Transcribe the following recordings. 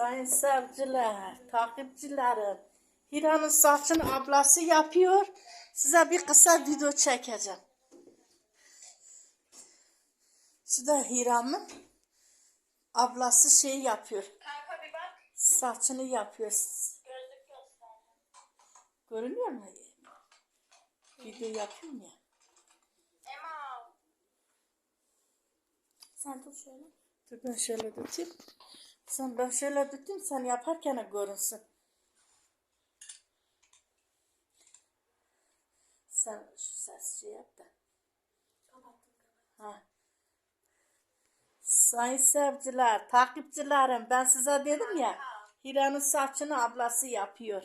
Sayın sevciler, takipçilerim. Hira'nın saçını ablası yapıyor. Size bir kısa video çekeceğim. Şu da Hira'nın ablası şey yapıyor. Kanka bir bak. Saçını yapıyor. Görünüyor mu? Video yapıyorum ya. Sen tut şöyle. Dur ben şöyle tutayım. Sen ben şöyle tutayım sen yaparken görünsün. Sen şu ses şey yap da. Ha. Sayın sevciler, takipçilerim ben size dedim ya Hira'nın saçını ablası yapıyor.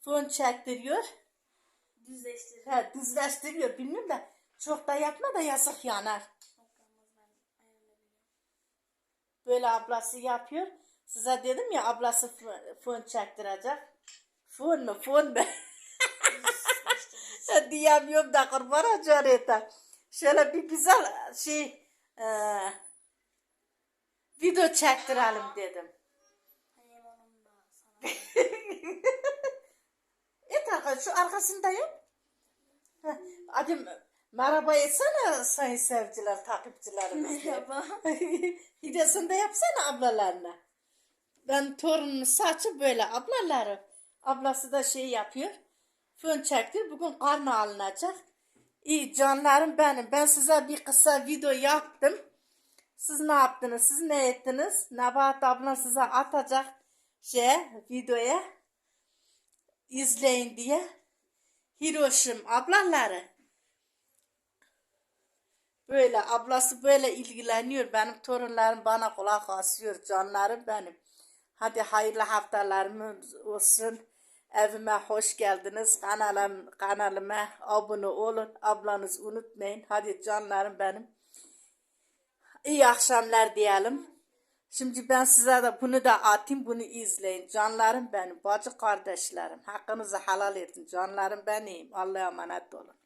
Fön çektiriyor. Düzleştir. He, düzleştiriyor bilmiyorum da çok da yapma da yazık yanar. Böyle ablası yapıyor. Size dedim ya ablası fön, fön çektirecek. Fön mü fön mü? Diyemiyorum da kurban olacağım eta. Şöyle bir güzel şey e, video çektirelim dedim. Et arka, şu arkasında yap. Merhaba etsene sayın sevciler, takipçilerimiz. Merhaba. Hidesini de yapsana ablalarına. Ben torunumun saçı böyle ablaları. Ablası da şey yapıyor. Fön çektir. Bugün karnı alınacak. İyi canlarım benim. Ben size bir kısa video yaptım. Siz ne yaptınız? Siz ne ettiniz? Nebahat abla size atacak şey videoya izleyin diye. Hiroşim ablaları. Böyle ablası böyle ilgileniyor. Benim torunlarım bana kulak asıyor. Canlarım benim. Hadi hayırlı haftalarımız olsun. Evime hoş geldiniz. Kanalım, kanalıma abone olun. Ablanız unutmayın. Hadi canlarım benim. İyi akşamlar diyelim. Şimdi ben size de bunu da atayım. Bunu izleyin. Canlarım benim. Bacı kardeşlerim. Hakkınızı helal edin. Canlarım benim. Allah'a emanet olun.